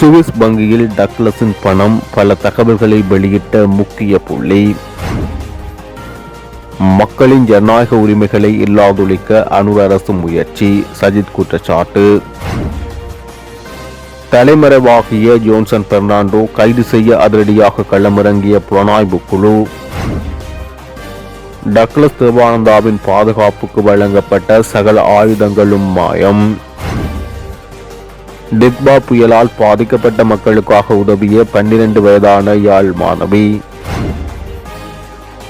Swiss வங்கியில் டக்ளஸின் பணம் பல தகவல்களை வெளியிட்ட முக்கிய புள்ளி. மக்களின் ஜனநாயக உரிமைகளை இல்லாதொழிக்க அனுர் அரசு முயற்சி சஜித் குற்றச்சாட்டு. தலைமறைவாகிய ஜோன்சன் பெர்னாண்டோ கைது செய்ய அதிரடியாக களமிறங்கிய புலனாய்வு குழு. டக்ளஸ் தேவானந்தாவின் பாதுகாப்புக்கு வழங்கப்பட்ட சகல ஆயுதங்களும் மாயம். டித்பா புயலால் பாதிக்கப்பட்ட மக்களுக்காக உதவிய பன்னிரண்டு வயதான யாழ் மாணவி.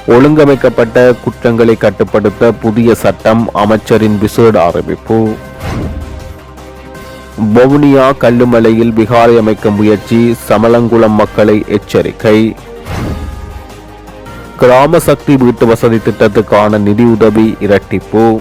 ஒழுங்கமைக்கப்பட்ட குற்றங்களை கட்டுப்படுத்த புதிய சட்டம் அமைச்சரின் விசேட அறிவிப்பு. வவுனியா கல்லுமலையில் விகாரை அமைக்க முயற்சி சமலங்குளம் மக்களை எச்சரிக்கை. கிராம சக்தி வீட்டு வசதி திட்டத்துக்கான நிதியுதவி இரட்டிப்பு.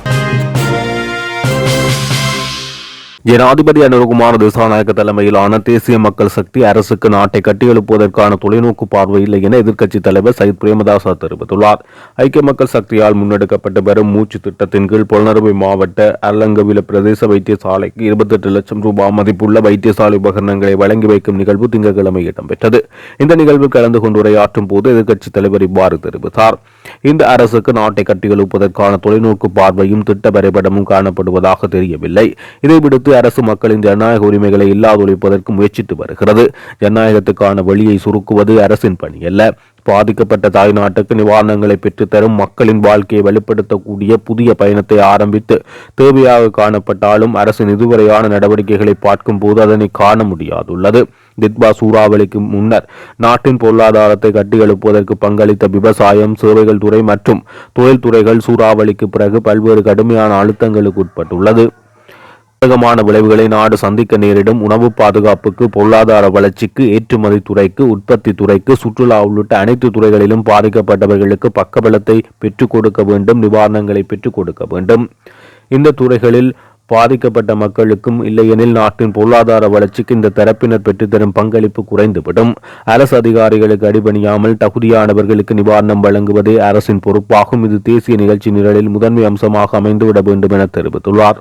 ஜனாதிபதி அனுரகுமார் திசாநாயக்க தலைமையிலான தேசிய மக்கள் சக்தி அரசுக்கு நாட்டை கட்டியெழுப்புவதற்கான தொலைநோக்கு பார்வை இல்லை என எதிர்க்கட்சித் தலைவர் சயித் பிரேமதாசா தெரிவித்துள்ளார். ஐக்கிய மக்கள் சக்தியால் முன்னெடுக்கப்பட்ட பெரும் மூச்சு திட்டத்தின் கீழ் புலனறுவை மாவட்ட அல்லங்கவில பிரதேச வைத்தியசாலைக்கு இருபத்தெட்டு லட்சம் ரூபாய் மதிப்புள்ள வைத்தியசாலை உபகரணங்களை வழங்கி வைக்கும் நிகழ்வு திங்கட்கிழமை இடம்பெற்றது. இந்த நிகழ்வில் கலந்து கொண்டு உரையாற்றும் போது எதிர்க்கட்சித் தலைவர் இவ்வாறு தெரிவித்தார். இந்த அரசுக்கு நாட்டை கட்டியெழுப்பதற்கான தொலைநோக்கு பார்வையும் திட்ட வரைபடமும் காணப்படுவதாக தெரியவில்லை. இதை விடுத்து அரசு மக்களின் ஜனநாயக உரிமைகளை இல்லாதொழிப்பதற்கு முயற்சித்து வருகிறது. ஜனநாயகத்துக்கான வழியை சுருக்குவது அரசின் பணி அல்ல பாதிக்கப்பட்ட தாய்நாட்டுக்கு நிவாரணங்களை பெற்றுத்தரும் மக்களின் வாழ்க்கையை வெளிப்படுத்தக்கூடிய புதிய பயணத்தை ஆரம்பித்து தேவையாக காணப்பட்டாலும் அரசின் இதுவரையான நடவடிக்கைகளை பார்க்கும் போது அதனை காண முடியாதுள்ளது. தித்பா சூறாவளிக்கு முன்னர் நாட்டின் பொருளாதாரத்தை கட்டியெழுப்புவதற்கு பங்களித்த விவசாயம் சேவைகள் துறை மற்றும் தொழில்துறைகள் சூறாவளிக்கு பிறகு பல்வேறு கடுமையான அழுத்தங்களுக்கு உட்பட்டுள்ளது. பாதகமான விளைவுகளை நாடு சந்திக்க நேரிடும். உணவு பாதுகாப்புக்கு பொருளாதார வளர்ச்சிக்கு ஏற்றுமதி துறைக்கு உற்பத்தி துறைக்கு சுற்றுலா உள்ளிட்ட அனைத்து துறைகளிலும் பாதிக்கப்பட்டவர்களுக்கு பக்கபலத்தை பெற்றுக் கொடுக்க வேண்டும் நிவாரணங்களை பெற்றுக் கொடுக்க வேண்டும். இந்த துறைகளில் பாதிக்கப்பட்ட மக்களுக்கும் இல்லையெனில் நாட்டின் பொருளாதார வளர்ச்சிக்கு இந்த தரப்பினர் பெற்றுத்தரும் பங்களிப்பு குறைந்துவிடும். அரசு அதிகாரிகளுக்கு அடிபணியாமல் தகுதியானவர்களுக்கு நிவாரணம் வழங்குவதே அரசின் பொறுப்பாகும். இது தேசிய நிகழ்ச்சி நிரலில் முதன்மை அம்சமாக அமைந்துவிட வேண்டும் என தெரிவித்துள்ளார்.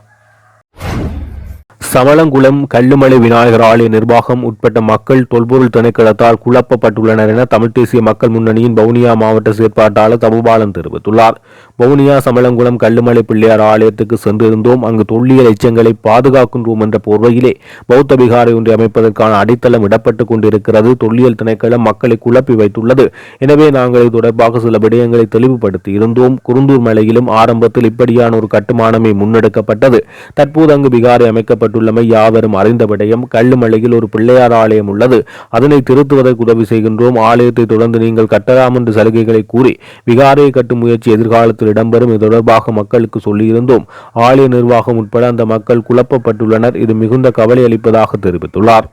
சமளங்குளம் கல்லுமலை விநாயகர் ஆலய நிர்வாகம் உட்பட்ட மக்கள் தொல்பொருள் திணைக்களத்தால் குழப்பப்பட்டுள்ளனர் என தமிழ் தேசிய மக்கள் முன்னணியின் வவுனியா மாவட்ட செயற்பாட்டாளர் தபுபாலன் தெரிவித்துள்ளார். வவுனியா சமளங்குளம் கல்லுமலை பிள்ளையார் ஆலயத்துக்கு சென்றிருந்தோம். அங்கு தொல்லியல் எச்சங்களை பாதுகாக்கின்றோம் என்ற போர்வையிலே பௌத்த விகாரை ஒன்றை அமைப்பதற்கான அடித்தளம் இடப்பட்டுக் கொண்டிருக்கிறது. தொல்லியல் திணைக்களம் மக்களை குழப்பி வைத்துள்ளது. எனவே நாங்கள் இது தொடர்பாக சில விடயங்களை தெளிவுபடுத்தி இருந்தோம். குருந்தூர் மலையிலும் ஆரம்பத்தில் இப்படியான ஒரு கட்டுமானமே முன்னெடுக்கப்பட்டது. தற்போது அங்கு விகாரை அமைக்கப்பட்டு அமைக்கப்பட்டுள்ளமை யாவரும் அறிந்த விடயம். கல்லுமலையில் ஒரு பிள்ளையார் ஆலயம் உள்ளது. அதனை திருத்துவதற்கு உதவி செய்கின்றோம். ஆலயத்தை தொடர்ந்து நீங்கள் கட்டலாம் என்று சலுகைகளை கூறி விகாரையை கட்டும் முயற்சி எதிர்காலத்தில் இடம்பெறும். இது தொடர்பாக மக்களுக்கு சொல்லியிருந்தோம். ஆலய நிர்வாகம் உட்பட அந்த மக்கள் குழப்பப்பட்டுள்ளனர். இது மிகுந்த கவலை அளிப்பதாக தெரிவித்துள்ளார்.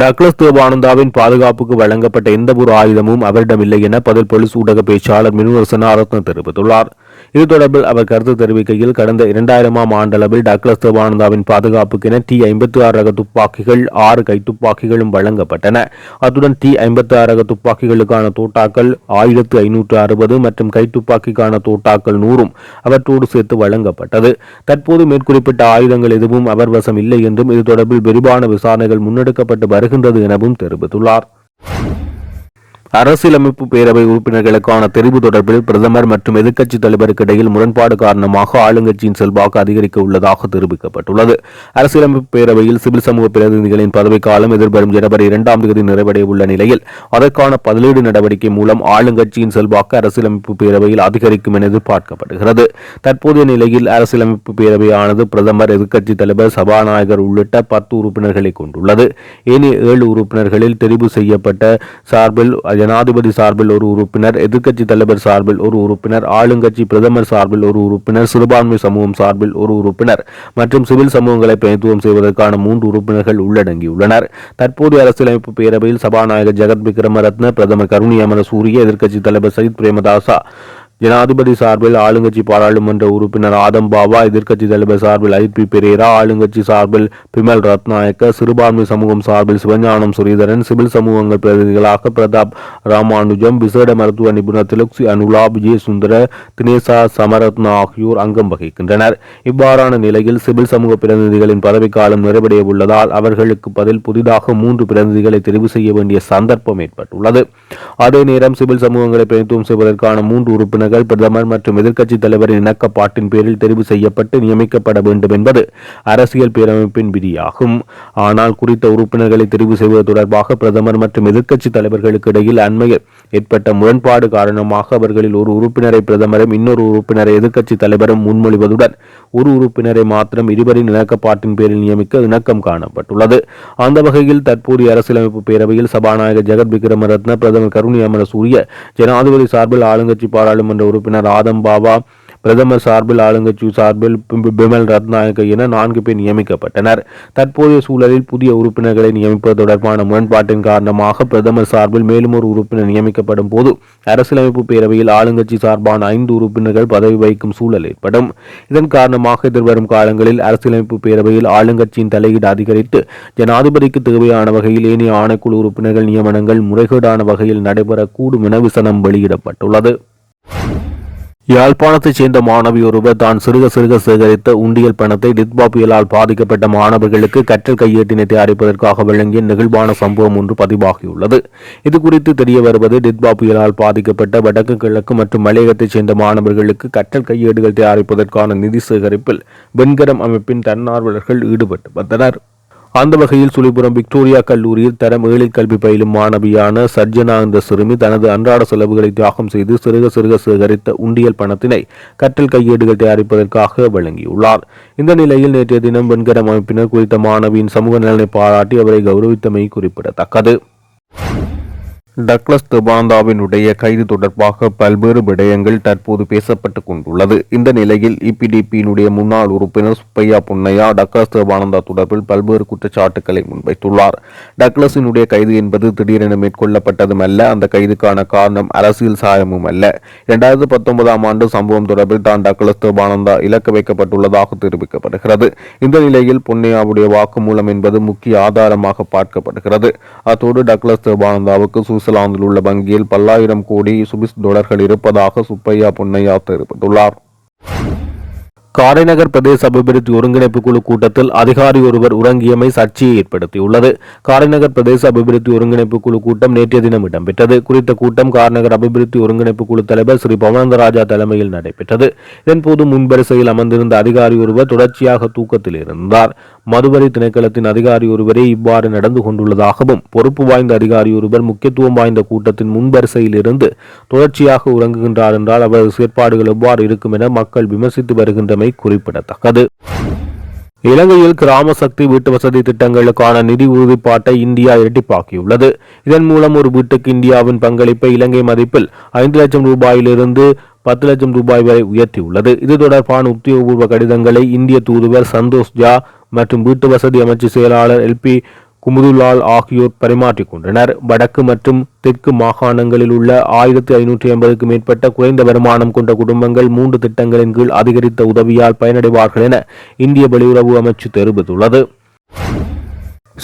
டக்ளஸ் தேவானந்தாவின் பாதுகாப்புக்கு வழங்கப்பட்ட எந்த ஒரு ஆயுதமும் அவரிடமில்லை என பதில் போலீஸ் ஊடக பேச்சாளர் மினுவரசன் ஆரத்ன தெரிவித்துள்ளார். இது தொடர்பில் அவர் கருத்து தெரிவிக்கையில் கடந்த இரண்டாயிரமாம் ஆண்டளவில் டக்ளஸ் தேவானந்தாவின் பாதுகாப்புக்கென டி ஐம்பத்தி ஆறு ரக துப்பாக்கிகள் ஆறு கைத்துப்பாக்கிகளும் வழங்கப்பட்டன. அத்துடன் டி ஐம்பத்தி ஆறு ரக துப்பாக்கிகளுக்கான தோட்டாக்கள் ஆயிரத்து ஐநூற்று அறுபது மற்றும் கைத்துப்பாக்கிக்கான தோட்டாக்கள் நூறும் அவற்றோடு சேர்த்து வழங்கப்பட்டது. தற்போது மேற்குறிப்பிட்ட ஆயுதங்கள் எதுவும் அவர் வசம் இல்லை என்றும் இது தொடர்பில் விரிவான விசாரணைகள் முன்னெடுக்கப்பட்டு வருகின்றது எனவும் தெரிவித்துள்ளார். அரசியலமைப்பு பேரவை உறுப்பினர்களுக்கான தெரிவு தொடர்பில் பிரதமர் மற்றும் எதிர்க்கட்சித் தலைவருக்கு இடையில் முரண்பாடு காரணமாக ஆளுங்கட்சியின் செல்வாக்கு அதிகரிக்க உள்ளதாக தெரிவிக்கப்பட்டுள்ளது. அரசியலமைப்பு பேரவையில் சிவில் சமூக பிரதிநிதிகளின் பதவிக்காலம் எதிர்வரும் ஜனவரி இரண்டாம் தேதி நிறைவடைய உள்ள நிலையில் அதற்கான பதிலீடு நடவடிக்கை மூலம் ஆளுங்கட்சியின் செல்வாக்கு அரசியலமைப்பு பேரவையில் அதிகரிக்கும் என எதிர்பார்க்கப்படுகிறது. தற்போதைய நிலையில் அரசியலமைப்பு பேரவையானது பிரதமர் எதிர்க்கட்சித் தலைவர் சபாநாயகர் உள்ளிட்ட பத்து உறுப்பினர்களை கொண்டுள்ளது. இனி ஏழு உறுப்பினர்களில் தெரிவு செய்யப்பட்ட சார்பில் ஜனாதிபதி சார்பில் ஒரு உறுப்பினர் எதிர்க்கட்சி தலைவர் சார்பில் ஒரு உறுப்பினர் ஆளுங்கட்சி பிரதமர் சார்பில் ஒரு உறுப்பினர் சிறுபான்மை சமூகம் சார்பில் ஒரு உறுப்பினர் மற்றும் சிவில் சமூகங்களை பிரதித்துவம் செய்வதற்கான மூன்று உறுப்பினர்கள் உள்ளடங்கியுள்ளனர். தற்போதைய அரசியலமைப்பு பேரவையில் சபாநாயகர் ஜெகத் விக்ரமரத்ன பிரதமர் கருணி அமரசூரிய எதிர்க்கட்சி தலைவர் சயித் பிரேமதாசா ஜனாதிபதி சார்பில் ஆளுங்கட்சி பாராளுமன்ற உறுப்பினர் ஆதம் பாபா எதிர்க்கட்சி தலைவர் சார்பில் ஐபி பெரேரா ஆளுங்கட்சி சார்பில் பிமல் ரத்நாயக்க சிறுபான்மை சமூகம் சார்பில் சிவஞானம் சுரீதரன் சிவில் சமூகங்கள் பிரதிநிதிகளாக பிரதாப் ராமானுஜம் விசேட மருத்துவ நிபுணர் திலுக்சி அனுலா விஜய் சுந்தர தினேசா சமரத்னா ஆகியோர் அங்கம் வகிக்கின்றனர். இவ்வாறான நிலையில் சிவில் சமூக பிரதிநிதிகளின் பதவிக்காலம் நிறைவடைய உள்ளதால் அவர்களுக்கு பதில் புதிதாக மூன்று பிரதிநிதிகளை தெரிவு செய்ய வேண்டிய சந்தர்ப்பம் ஏற்பட்டுள்ளது. அதே நேரம் சிவில் சமூகங்களை பிரதித்துவம் செய்வதற்கான மூன்று உறுப்பினர் உறுப்பினர்கள் பிரதமர் மற்றும் எதிர்க்கட்சி தலைவரின் இணக்கப்பாட்டின் பேரில் தெரிவு செய்யப்பட்டு நியமிக்கப்பட வேண்டும் என்பது அரசியல் பேரமைப்பின் விதியாகும். ஆனால் குறித்த உறுப்பினர்களை தெரிவு செய்வது தொடர்பாக பிரதமர் மற்றும் எதிர்க்கட்சி தலைவர்களுக்கு இடையில் அண்மையில் ஏற்பட்ட முரண்பாடு காரணமாக அவர்களில் ஒரு உறுப்பினரை பிரதமரும் இன்னொரு உறுப்பினரை எதிர்க்கட்சி தலைவரும் முன்மொழிவதுடன் ஒரு உறுப்பினரை மாத்திரம் இருவரின் இணக்கப்பாட்டின் பேரில் நியமிக்க இணக்கம் காணப்பட்டுள்ளது. அந்த வகையில் தற்போதைய அரசியலமைப்பு பேரவையில் சபாநாயகர் ஜெகத் விக்ரமரத்ன பிரதமர் கருணி அமரசூரிய ஜனாதிபதி சார்பில் ஆளுங்கட்சி பாராளுமன்ற உறுப்பினர் ஆதம் பாபா பிரதமர் சார்பில் ஆளுங்கட்சி சார்பில் பிமல் ரத்நாயக்க என நான்கு பேர் நியமிக்கப்பட்டனர். தற்போதைய சூழலில் புதிய உறுப்பினர்களை நியமிப்பது தொடர்பான முரண்பாட்டின் காரணமாக பிரதமர் சார்பில் மேலும் ஒரு உறுப்பினர் நியமிக்கப்படும் போது அரசியலமைப்பு பேரவையில் ஆளுங்கட்சி சார்பான ஐந்து உறுப்பினர்கள் பதவி வகிக்கும் சூழல் ஏற்படும். இதன் காரணமாக எதிர்வரும் காலங்களில் அரசியலமைப்பு பேரவையில் ஆளுங்கட்சியின் தலையீடு அதிகரித்து ஜனாதிபதிக்கு தேவையான வகையில் ஏனைய ஆணைக்குழு உறுப்பினர்கள் நியமனங்கள் முறைகேடான வகையில் நடைபெறக்கூடும் என விசனம் வெளியிடப்பட்டுள்ளது. யாழ்ப்பாணத்தைச் சேர்ந்த மாணவி ஒருவர் தான் சிறுக சிறுக சேகரித்த உண்டியல் பணத்தை டித்பா புயலால் பாதிக்கப்பட்ட மாணவர்களுக்கு கற்றல் கையேட்டினை தயாரிப்பதற்காக வழங்கிய நெகிழ்வான சம்பவம் ஒன்று பதிவாகியுள்ளது. இது குறித்து தெரிய வருவது டித்பா புயலால் பாதிக்கப்பட்ட வடக்கு கிழக்கு மற்றும் மலையகத்தைச் சேர்ந்த மாணவர்களுக்கு கற்றல் கையேடுகள் தயாரிப்பதற்கான நிதி சேகரிப்பில் வெண்கரம் அமைப்பின் தன்னார்வலர்கள் ஈடுபட்டு வந்தனர். அந்த வகையில் சுழிபுரம் விக்டோரியா கல்லூரியில் தரம் ஏழில் கல்வி பயிலும் மாணவியான சர்ஜனா என்ற சிறுமி தனது அன்றாட செலவுகளை தியாகம் செய்து சிறுக சிறுக சேகரித்த உண்டியல் பணத்தினை கற்றல் கையேடுகள் தயாரிப்பதற்காக வழங்கியுள்ளார். இந்த நிலையில் நேற்றைய தினம் வெண்கரம் அமைப்பினர் குறித்த மாணவியின் சமூக நலனை பாராட்டி அவரை கௌரவித்தமை குறிப்பிடத்தக்கது. டக்ளஸ் திபாந்தாவினுடைய கைது தொடர்பாக பல்வேறு விடயங்கள் தற்போது பேசப்பட்டுக் கொண்டுள்ளது. இந்த நிலையில் இபிடிபியினுடைய முன்னாள் உறுப்பினர் சுப்பையா பொன்னையா டக்ளஸ் தேவானந்தா தொடர்பில் பல்வேறு குற்றச்சாட்டுக்களை முன்வைத்துள்ளார். டக்ளஸினுடைய கைது என்பது திடீரென மேற்கொள்ளப்பட்டதும் அல்ல அந்த கைதுக்கான காரணம் அரசியல் சாயமும் அல்ல. இரண்டாயிரத்து பத்தொன்பதாம் ஆண்டு சம்பவம் தொடர்பில் தான் டக்ளஸ் தேபானந்தா இலக்கு வைக்கப்பட்டுள்ளதாக தெரிவிக்கப்படுகிறது. இந்த நிலையில் பொன்னையாவுடைய வாக்குமூலம் என்பது முக்கிய ஆதாரமாக பார்க்கப்படுகிறது. அத்தோடு டக்ளஸ் தேவானந்தாவுக்கு நியூசிலாந்தில் உள்ள வங்கியில் பல்லாயிரம் கோடி சுவிஸ் டாலர்கள் இருப்பதாக சுப்பையா பொன்னையா தெரிவித்துள்ளார். காரைநகர் பிரதேச அபிவிருத்தி ஒருங்கிணைப்பு குழு கூட்டத்தில் அதிகாரி ஒருவர் உறங்கியமை சர்ச்சையை ஏற்படுத்தியுள்ளது. காரைநகர் பிரதேச அபிவிருத்தி ஒருங்கிணைப்பு குழு கூட்டம் நேற்றைய தினம் இடம்பெற்றது. குறித்த கூட்டம் காரைநகர் அபிவிருத்தி ஒருங்கிணைப்பு குழு தலைவர் ஸ்ரீ பவனந்தராஜா தலைமையில் நடைபெற்றது. இதன்போது முன்வரிசையில் அமர்ந்திருந்த அதிகாரி ஒருவர் தொடர்ச்சியாக தூக்கத்தில் இருந்தார் மதுவரி திணைக்களத்தின் அதிகாரி ஒருவரே இவ்வாறு நடந்து கொண்டுள்ளதாகவும் பொறுப்பு வாய்ந்த அதிகாரி ஒருவர் முக்கியத்துவம் வாய்ந்த கூட்டத்தின் முன்வரிசையில் இருந்து தொடர்ச்சியாக உறங்குகின்றார் என்றால் அவரது செயற்பாடுகள் எவ்வாறு இருக்கும் என மக்கள் விமர்சித்து வருகின்றமை குறிப்பிடத்தக்கது. இலங்கையில் கிராம சக்தி வீட்டு வசதி திட்டங்களுக்கான நிதி உறுதிப்பாட்டை இந்தியா இரட்டிப்பாக்கியுள்ளது. இதன் மூலம் ஒரு வீட்டுக்கு இந்தியாவின் பங்களிப்பை இலங்கை மதிப்பில் ஐந்து லட்சம் ரூபாயிலிருந்து பத்து லட்சம் ரூபாய் வரை உயர்த்தியுள்ளது. இது தொடர்பான உத்தியோகபூர்வ கடிதங்களை இந்திய தூதுவர் சந்தோஷ் ஜா மற்றும் வீட்டு வசதி அமைச்சு செயலாளர் எல்பி குமுதுலால் ஆகியோர் பரிமாற்றிக்கொண்டனர் வடக்கு மற்றும் தெற்கு மாகாணங்களில் உள்ள ஆயிரத்தி ஐநூற்றி ஐம்பதுக்கு மேற்பட்ட குறைந்த வருமானம் கொண்ட குடும்பங்கள் மூன்று திட்டங்களின் கீழ் அதிகரித்த உதவியால் பயனடைவார்கள் என இந்திய வெளியுறவு அமைச்சு தெரிவித்துள்ளது.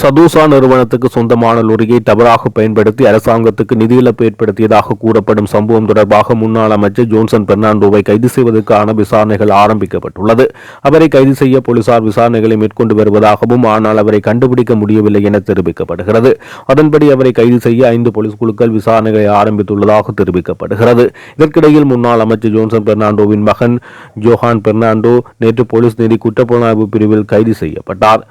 சதூசா நிறுவனத்துக்கு சொந்தமான லொரியை தவறாக பயன்படுத்தி அரசாங்கத்துக்கு நிதியிழப்பு ஏற்படுத்தியதாக கூறப்படும் சம்பவம் தொடர்பாக முன்னாள் அமைச்சர் ஜோன்சன் பெர்னாண்டோவை கைது செய்வதற்கான விசாரணைகள் ஆரம்பிக்கப்பட்டுள்ளது. அவரை கைது செய்ய போலீசார் விசாரணைகளை மேற்கொண்டு வருவதாகவும் ஆனால் அவரை கண்டுபிடிக்க முடியவில்லை என தெரிவிக்கப்படுகிறது. அதன்படி அவரை கைது செய்ய ஐந்து போலீஸ் குழுக்கள் விசாரணைகளை ஆரம்பித்துள்ளதாக தெரிவிக்கப்படுகிறது. இதற்கிடையில் முன்னாள் அமைச்சர் ஜோன்சன் பெர்னாண்டோவின் மகன் ஜோஹான் பெர்னாண்டோ நேற்று போலீஸ் நிதி குற்றப்புலனாய்வு பிரிவில் கைது செய்யப்பட்டார்.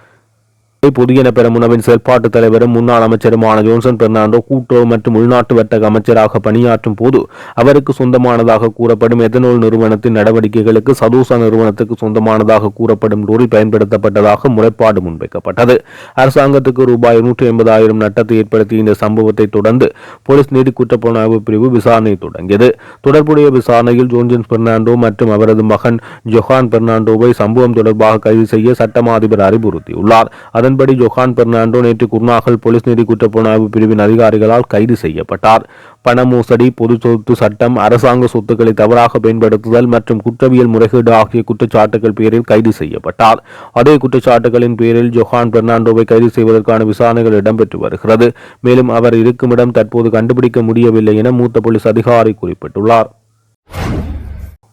புதியன பெரமுனவின் செயல்பாட்டு தலைவரும் முன்னாள் அமைச்சருமான ஜோன்சன் பெர்னாண்டோ கூட்டுறவு மற்றும் உள்நாட்டு வர்த்தக அமைச்சராக பணியாற்றும் போது அவருக்கு சொந்தமானதாக கூறப்படும் எத்தனோல் நிறுவனத்தின் நடவடிக்கைகளுக்கு சதூசா நிறுவனத்துக்கு சொந்தமானதாக கூறப்படும் லோரி பயன்படுத்தப்பட்டதாக முறைப்பாடு முன்வைக்கப்பட்டது. அரசாங்கத்துக்கு ரூபாய் நூற்றி ஐம்பதாயிரம் நட்டத்தை ஏற்படுத்திய இந்த சம்பவத்தை தொடர்ந்து போலீஸ் நீதி குற்றப்புலனாய்வு பிரிவு விசாரணை தொடங்கியது. தொடர்புடைய விசாரணையில் ஜோன்சன் பெர்னாண்டோ மற்றும் அவரது மகன் ஜொஹான் பெர்னாண்டோவை சம்பவம் தொடர்பாக கைது செய்ய சட்டமா அதிபர் அறிவுறுத்தியுள்ளார். அதன் அதன்படி ஜொஹான் பெர்னாண்டோ நேற்று குர்நாகல் போலீஸ் நிதி குற்றப்புலனாய்வு பிரிவின் அதிகாரிகளால் கைது செய்யப்பட்டார். பண மோசடி பொது சொத்து சட்டம் அரசாங்க சொத்துக்களை தவறாக பயன்படுத்துதல் மற்றும் குற்றவியல் முறைகேடு ஆகிய குற்றச்சாட்டுகள் பேரில் கைது செய்யப்பட்டார். அதே குற்றச்சாட்டுகளின் பேரில் ஜொஹான் பெர்னாண்டோவை கைது செய்வதற்கான விசாரணைகள் இடம்பெற்று வருகிறது. மேலும் அவர் இருக்குமிடம் தற்போது கண்டுபிடிக்க முடியவில்லை என மூத்த போலீஸ் அதிகாரி குறிப்பிட்டுள்ளார்.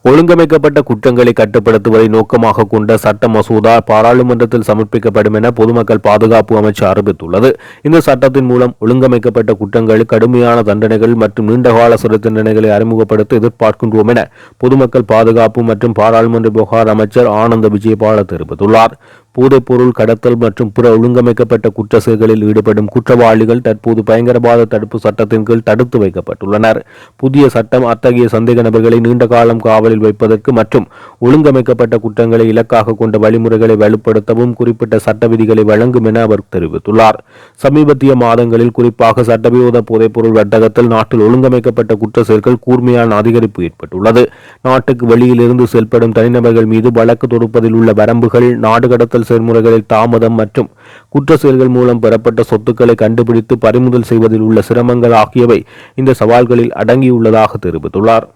ஒழுங்கமைக்கப்பட்ட குற்றங்களை கட்டுப்படுத்துவதை நோக்கமாக கொண்ட சட்ட மசோதா பாராளுமன்றத்தில் சமர்ப்பிக்கப்படும் என பொதுமக்கள் பாதுகாப்பு அமைச்சு அறிவித்துள்ளது. இந்த சட்டத்தின் மூலம் ஒழுங்கமைக்கப்பட்ட குற்றங்கள் கடுமையான தண்டனைகள் மற்றும் நீண்டகால சிறை தண்டனைகளை அறிமுகப்படுத்த எதிர்பார்க்கின்றோம் என பொதுமக்கள் பாதுகாப்பு மற்றும் பாராளுமன்ற விவகார அமைச்சர் ஆனந்த விஜயபால தெரிவித்துள்ளார். போதைப்பொருள் கடத்தல் மற்றும் பிற ஒழுங்கமைக்கப்பட்ட குற்ற செயல்களில் ஈடுபடும் குற்றவாளிகள் தற்போது பயங்கரவாத தடுப்பு சட்டத்தின் கீழ் தடுத்து வைக்கப்பட்டுள்ளனர். புதிய சட்டம் அத்தகைய சந்தேக நபர்களை நீண்ட காலம் காவலில் வைப்பதற்கு மற்றும் ஒழுங்கமைக்கப்பட்ட குற்றங்களை இலக்காக கொண்ட வழிமுறைகளை வலுப்படுத்தவும் குறிப்பிட்ட சட்ட விதிகளை வழங்கும் என அவர் தெரிவித்துள்ளார். சமீபத்திய மாதங்களில் குறிப்பாக சட்டவிரோத போதைப்பொருள் வர்த்தகத்தில் நாட்டில் ஒழுங்கமைக்கப்பட்ட குற்ற செயல்கள் கூர்மையான அதிகரிப்பு ஏற்பட்டுள்ளது. நாட்டுக்கு வெளியிலிருந்து செயல்படும் தனிநபர்கள் மீது வழக்கு தொடுப்பதில் உள்ள வரம்புகள் நாடு கடத்தல் செயல்முறைகளில் தாமதம் மற்றும் குற்ற செயல்கள் மூலம் பெறப்பட்ட சொத்துக்களை கண்டுபிடித்து பறிமுதல் செய்வதில் உள்ள சிரமங்கள் ஆகியவை இந்த சவால்களில் அடங்கியுள்ளதாக தெரிவித்துள்ளார்.